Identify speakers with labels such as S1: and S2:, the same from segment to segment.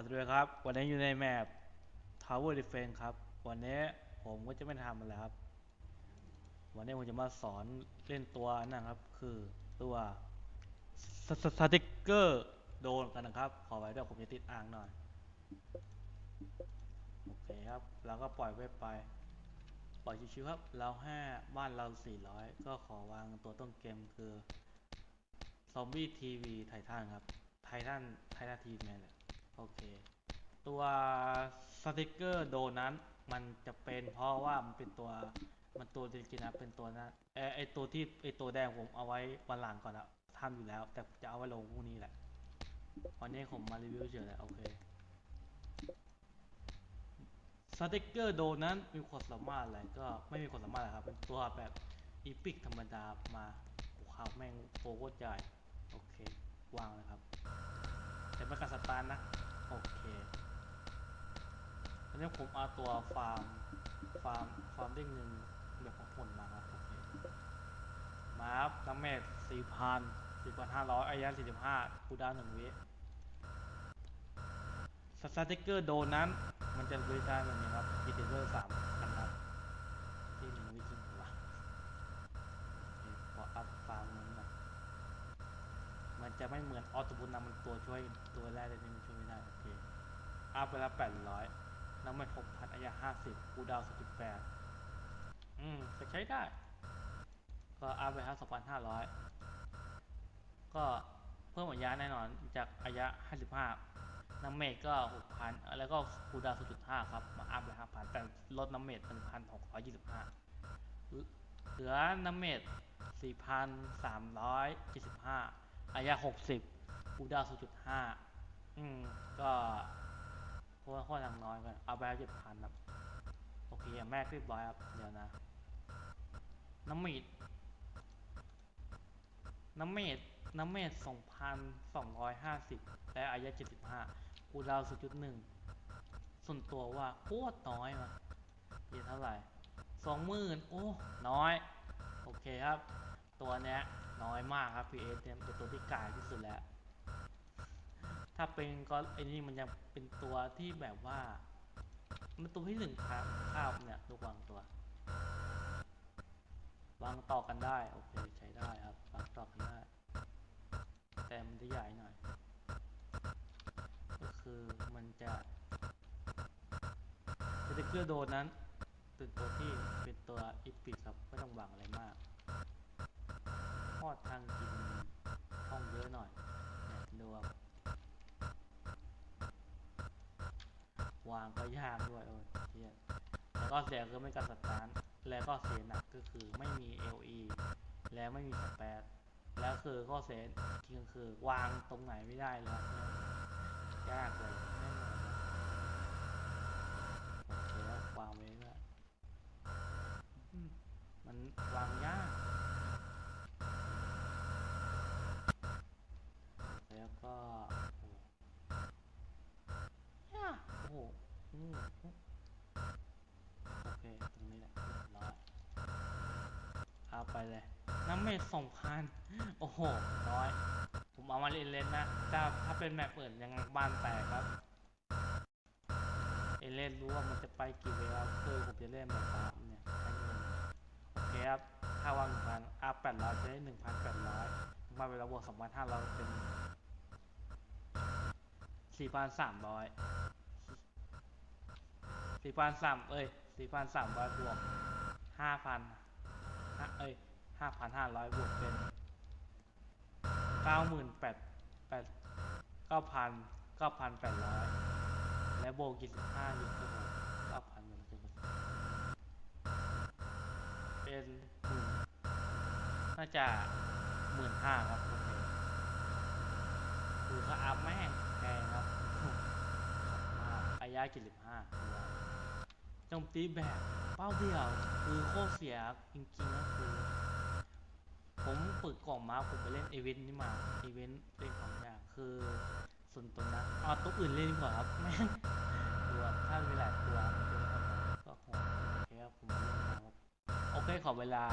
S1: วัสดีครับ วันนี้อยู่ในแมป Tower Defense ครับ วันนี้ผมก็จะไม่ทำอะไรครับ วันนี้ผมจะมาสอนเล่นตัวนั่นครับ คือตัวสติกเกอร์โดนกันนะครับ ขอไว้ด้วยผมจะติดอ่างหน่อย โอเคครับ แล้วก็ปล่อยไว้ไป ปล่อยชิวๆครับ เราห้าบ้านเรา 400 ก็ขอวางตัวต้นเกมคือซอมบี้ทีวีไททันครับ ไททันไททันทีแมนแหละ โอเค ตัวสติกเกอร์โดนั้นมันจะเป็นเพราะว่ามันเป็นตัวมันตัวจริงๆนะเป็นตัวนะเอไอตัวที่ไอตัวแดงผมเอาไว้วันหลังก่อนอะทำอยู่แล้ว แต่จะเอาไว้ลงพรุ่งนี้แหละวันนี้ผมมารีวิวเฉยๆแหละโอเคสติกเกอร์โดนั้นมีความสามารถอะไรก็ไม่มีความสามารถอะไรครับ เป็นตัวแบบอีพิกธรรมดามาโอ้โหแม่งโฟโคตรใหญ่ โอเค วางเลยครับ แต่ไม่การสตาร์นะ นนี้ผมเอาตัวฟาร์มฟาร์มฟาร์มเด้งหนึ่งแบบของผลมาครับโอเคมาครับน้ำเมทสี่พันสี่พันห้าร้อยอายะสี่สิบห้าคูดาวหนึ่งวิสสติกเกอร์โดนนั้น มันจะบริการแบบนี้ครับกิติเกอร์สามพันครับที่หนึ่งวิจริงหรอวะโอเคขออัพฟาร์มนึงหน่อยมันจะไม่เหมือนออโตบุนนะมันตัวช่วยตัวแรกเลยนี่มันช่วยไม่ได้โอเคอัพไปแล้วแปดร้อย น้ำมันหกพันอายะห้าสิบคูดาวสิบแปดอืมจะใช้ได้ ก็อัพไปครับสองพันห้าร้อยก็เพิ่มอายะแน่นอนจากอายะห้าสิบห้าน้ำเมจก็หกพันแล้วก็คูดาวจุดห้าครับ มาอัพไปห้าพันแต่ลดน้ำเมจเป็นพันหกร้อยยี่สิบห้าเหลือน้ำเมจสี่พันสามร้อยเจ็ดสิบห้าอายะหกสิบคูดาวศูนย์จุดห้าอืมก็ ราะว่าข้อทางน้อยกันเอาไปเจ็ดพันครับโอเคแม่เรียบร้อยครับเดี๋ยวนะ น้ำมีดน้ำเมดน้ำเมดสองพันสองร้อยห้าสิบและอายะเจ็ดสิบห้าคูดาวศูนย์จุดหนึ่งส่วนตัวว่าโคตรน้อยมาเยอะเท่าไหร่สองหมื่นโอ้ น้อย โอเคครับ ตัวเนี้ยน้อยมากครับ PS เนี่ยเป็นตัวที่กายที่สุดแล้ว ถ้าเป็นก็ไอ้นี่มันยังเป็นตัวที่แบบว่า มันตัวที่หนึ่งครับข้าวเนี่ยตัววางตัว วางต่อกันได้ โอเคใช้ได้ครับวางต่อกันได้ แต่มันจะใหญ่หน่อย ก็คือมันจะสติกเกอร์โดนนั้นเป็นตัวที่เป็นตัวอิปิกครับไม่ต้องหวางอะไรมากทอดทางกินางก็ยากด้วยโอ้ยเียแล้วก็เสียคือไม่กัดสตาร์ทแล้วก็เสียหนักก็คือไม่มี LE แล้วไม่มีสเปซแล้วคือก็เสียจริงคือวางตรงไหนไม่ได้เลยครับเนี่ยากเลยแน่นอนโอเคแล้ววางไว้ด้วมันวางยาก แล้วก็โอ้ย่าโอ้โห โอเค ตรงนี้แหละร้อยเอาไปเลย น้ำเมทสองพันโอ้โหน้อย ผมเอามาเล่นๆนะถ้าถ้าเป็นแมปเปิดยังงบ้านแตกครับ เอเล่นรู้ว่ามันจะไปกี่เวลาคือผมจะเล่นแบบฟามเนี่ยใช้เงินโอเคครับถ้าวางหนึ่งพันอัพแปดร้อยจะได้หนึ่งพันแปดร้อยมาเวลาบวกสองพันห้าร้อยเป็นสี่พันสามร้อย สี่พันสามเอ้ยสี่พันสามร้อยบวกห้าพันเอ้ยห้าพันห้าร้อยบวกเป็นเก้าหมื่นแปดแปดเก้าพันเก้าพันแปดร้อยและโบกยี่สิบห้าอยู่ที่เก้าพันหนึ่งเป็นเป็นหมื่นน่าจะหมื่นห้าครับโอเคคือเขาอัพแม่งแพงครับมากอายากิสิบห้า โจมตีแบบเป้าเดียวคือโคตรเสียจริงๆนะคือ ผมเปิดกล่องมาผมไปเล่นอีเวนต์นี่มาอีเวนต์เล่นของอย่ากคือส่วนตัวนะเอาตัวอื่นเล่นดีกว่าครับแม่งตัวถ้ามีหลายตัวก็โหดโอเคครับผมเล่นนะครับโอเคขอเวลา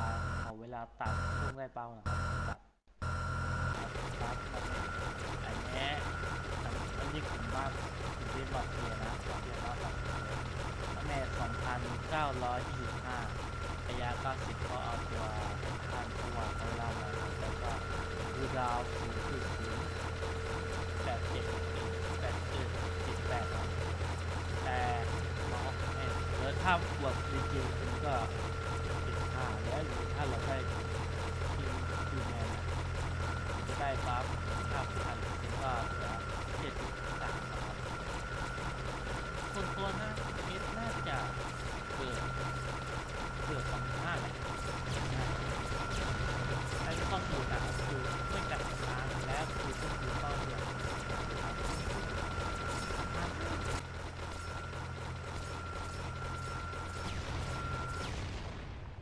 S1: ขอเวลาตัดช่วงได้เป้านะครับตัดตัดตัดอันนี้อันนี้ผมว่าผมเล่นลอดเทียนะหลอดเทียนอตหลอดเทีย แม่สองพันเก้าร้อยยี่สิบห้าระยะเก้าสิบก็เอาตัวท่านสว่างเขาล่ามาแล้วก็ดูดาวศูนย์จุดศูนย์แปดเจ็ดแปดเจ็ดสิบแปดครับแต่น้องเอ้ยแล้วถ้าบวกจริงๆคุณก็สิบห้าแล้วหรือถ้าเราได้ทีมทีมแมนจะได้บัฟห้าพันถึงก็เหลือเจ็ดสิบสามนะครับ ส่วนตัวนะเอสน่าจะเกิดเกิดสองห้าแหละไอ้ข้อสูตรอะคือไม่จับทางแล้วคือก็คือข้อเดียว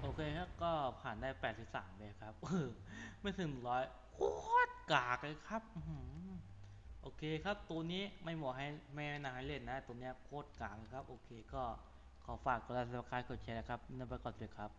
S1: โอเค อบผ่านได้ 83 เลยครับไม่ถึงร้อยโคตรกากเลยครับโอเคครับ ตัวนี้ไม่เหมาะให้ไม่นายเล่นนะ ตัวนี้โคตรกลางเลยครับ โอเคก็ขอฝากกดไลค์กดแชร์กดแชร์นะครับนั่นไปก่อนเลยครับ